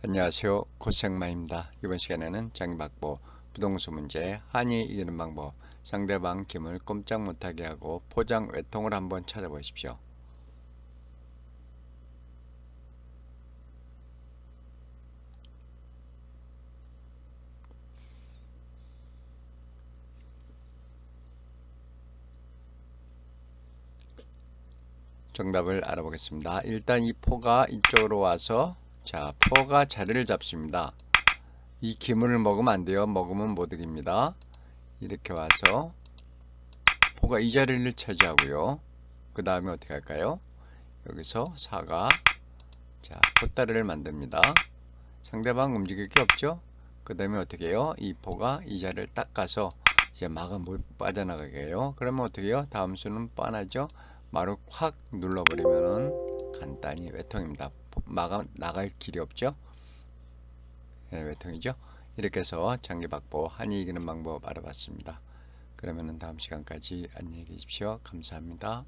안녕하세요. 고생마입니다. 이번 시간에는 장박보 부동수 문제 한이 이기는 방법 상대방 김을 꼼짝 못하게 하고 포장 외통을 한번 찾아보십시오. 정답을 알아보겠습니다. 일단 이 포가 이쪽으로 와서 자 포가 자리를 잡습니다. 이 기물을 먹으면 안 돼요. 먹으면 못 이깁니다. 이렇게 와서 포가 이 자리를 차지하고요. 그 다음에 어떻게 할까요? 여기서 사가 자 포다리를 만듭니다. 상대방 움직일 게 없죠? 그 다음에 어떻게 해요? 이 포가 이 자리를 딱 가서 이제 막아 못 빠져나가게 해요. 그러면 어떻게 해요? 다음 수는 뻔하죠? 마루 확 눌러버리면은 간단히 외통입니다. 막아 나갈 길이 없죠? 네, 외통이죠. 이렇게 해서 장기박보 한이 이기는 방법 알아봤습니다. 그러면은 다음 시간까지 안녕히 계십시오. 감사합니다.